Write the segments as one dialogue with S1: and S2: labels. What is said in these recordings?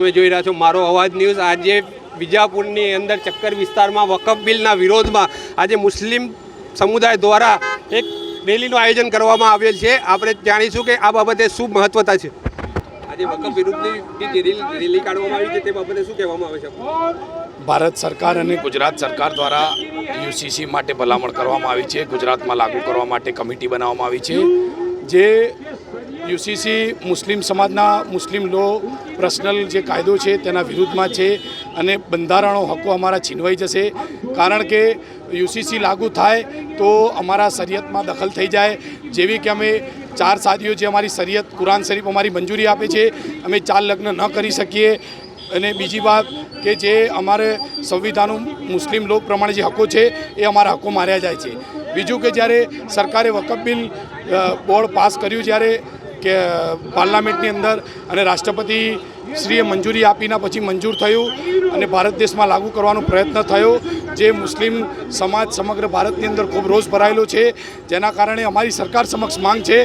S1: તમે જોઈ રહ્યા છો મારો અવાજ ન્યૂઝ આજે વિજાપુરની અંદર ચક્કર વિસ્તારમાં વકફ બિલના વિરોધમાં આજે મુસ્લિમ સમુદાય દ્વારા એક રેલીનું આયોજન કરવામાં આવેલ છે. આપણે જાણીશું કે આ બાબતે શું મહત્વતા છે. આજે વકફ વિરુદ્ધની જે રેલી કાઢવામાં આવી છે તે બાબતે શું કહેવામાં આવે છે
S2: ભારત સરકાર અને ગુજરાત સરકાર દ્વારા યુસીસી માટે ભલામણ કરવામાં આવી છે. ગુજરાતમાં લાગુ કરવા માટે કમિટી બનાવવામાં આવી છે. જે યુસીસી મુસ્લિમ સમાજના મુસ્લિમ લો પર્સનલ જે કાયદો છે તેના વિરુદ્ધમાં છે અને બંધારણો હકો અમારા છીનવાઈ જશે. કારણ કે યુસીસી લાગુ થાય તો અમારા શરીયતમાં દખલ થઈ જાય. જેવી કે અમે ચાર સાદીઓ જે અમારી શરીયત, કુરાન શરીફ અમારી મંજૂરી આપે છે, અમે ચાર લગ્ન ન કરી શકીએ. અને બીજી વાત કે જે અમારે સંવિધાનો મુસ્લિમ લોક પ્રમાણે જે હકો છે એ અમારા હકો માર્યા જાય છે. બીજું કે જ્યારે સરકારે વકફ બિલ બોર્ડ પાસ કર્યું, જ્યારે કે પાર્લામેન્ટની અંદર અને રાષ્ટ્રપતિ શ્રીએ મંજૂરી આપીના પછી મંજૂર થયું અને ભારત દેશમાં લાગુ કરવાનો પ્રયત્ન થયો. જે મુસ્લિમ સમાજ સમગ્ર ભારતની અંદર ખૂબ રોષ ભરાયેલો છે. જેના કારણે અમારી સરકાર સમક્ષ માંગ છે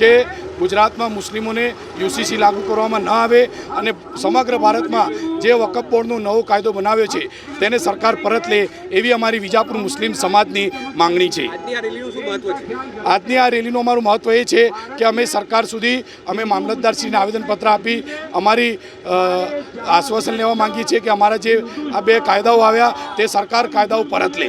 S2: કે ગુજરાતમાં મુસ્લિમોને યુસીસી લાગુ કરવામાં ન આવે અને સમગ્ર ભારતમાં જે વકફ બોર્ડનો નવો કાયદો બનાવ્યો છે તેને સરકાર પરત લે એવી અમારી વિજાપુર મુસ્લિમ સમાજની માંગણી છે.
S1: આજની આ રેલીનું
S2: અમારું મહત્ત્વ એ છે કે અમે સરકાર સુધી અમે મામલતદારશ્રીને આવેદનપત્ર આપી અમારી આશ્વાસન લેવા માંગીએ છીએ કે અમારા જે આ બે કાયદાઓ આવ્યા તે સરકાર કાયદાઓ પરત લે.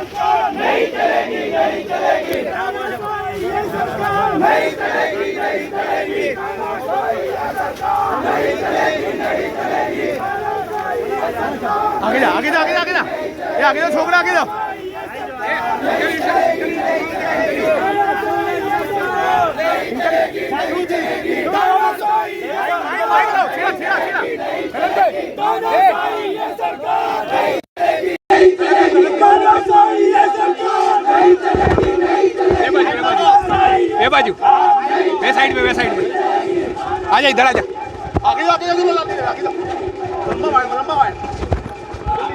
S3: सरकार नहीं चलेगी नहीं चलेगी ये सरकार नहीं चलेगी नहीं चलेगी सरकार नहीं चलेगी नहीं चलेगी
S4: आगे जा आगे जा आगे जा आगे जा ये आगे जा
S1: छोकरा आगे जा साइड में वे साइड में आ जा इधर आ जा।
S4: आगे आगे आगे बोल लंबा वाइड
S1: लंबा वाइड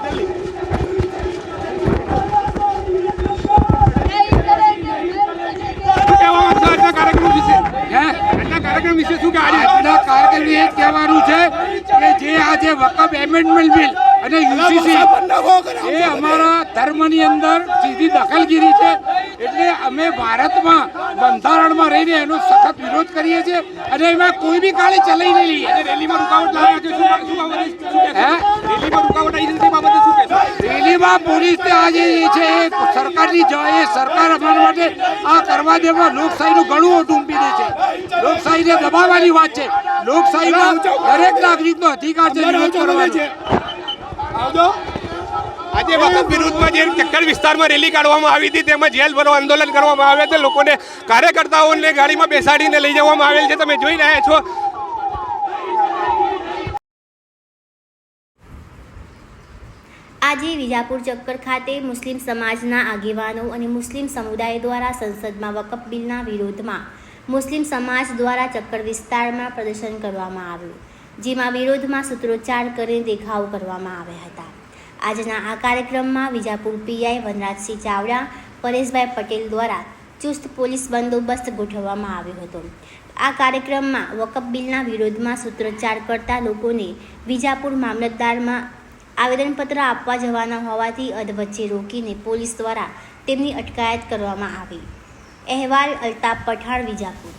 S1: जल्दी જલ્દી કાર્યક્રમ વિશે કાર્યક્રમ શું
S5: કાર્યક્રમ એ કહેવાનું છે કે જે વકફ એમેન્ડમેન્ટ અને યુસીસી એ અમારા ધર્મની અંદર સીધી દખલગીરી છે એટલે અમે ભારતમાં બંધારણમાં રહીને એનો સખત વિરોધ કરીએ છીએ અને એમાં કોઈ બી કાળી ચલાવી નહીં લઈએ.
S1: અને રેલીમાં રૂકાવટ લાવ્યા છે? શું શું બાબતે શું કહેશો?
S5: હે?
S1: રેલીમાં રૂકાવટ આવી છે બાબતે શું કહેશો?
S5: રેલીમાં પોલીસને આજે એ છે એ સરકારની એ સરકાર અમારા માટે આ કરવા દેવા લોકશાહીનું ઘણું ઊંપી દે છે. લોકશાહીને દબાવવાની વાત છે. લોકશાહીમાં દરેક નાગરિકનો અધિકાર છે.
S4: આવજો.
S1: આજે વખત વિરુદ્ધમાં જે ચક્કર વિસ્તારમાં રેલી કાઢવામાં આવી હતી, તેમાં જેલ ભરો આંદોલન કરવામાં આવ્યા છે. લોકોને કાર્યકર્તાઓને ગાડીમાં બેસાડીને લઈ જવામાં આવેલ છે. તમે જોઈ રહ્યા છો.
S6: આજે વિજાપુર ચક્કર ખાતે મુસ્લિમ સમાજના આગેવાનો અને મુસ્લિમ સમુદાય દ્વારા સંસદમાં વકફ બિલના વિરોધમાં મુસ્લિમ સમાજ દ્વારા ચક્કર વિસ્તારમાં પ્રદર્શન કરવામાં આવ્યું, જેમાં વિરોધમાં સૂત્રોચ્ચાર કરીને દેખાવ કરવામાં આવ્યા હતા. આજના આ કાર્યક્રમમાં વિજાપુર પીઆઈ વનરાજસિંહ ચાવડા, પરેશભાઈ પટેલ દ્વારા ચુસ્ત પોલીસ બંદોબસ્ત ગોઠવવામાં આવ્યો હતો. આ કાર્યક્રમમાં વકફ બિલના વિરોધમાં સૂત્રોચ્ચાર કરતા લોકોને વિજાપુર મામલતદારમાં આવેદનપત્ર આપવા જવાના હોવાથી અધવચ્ચે રોકીને પોલીસ દ્વારા તેમની અટકાયત કરવામાં આવી. અહેવાલ અલ્તાફ પઠાણ, વિજાપુર.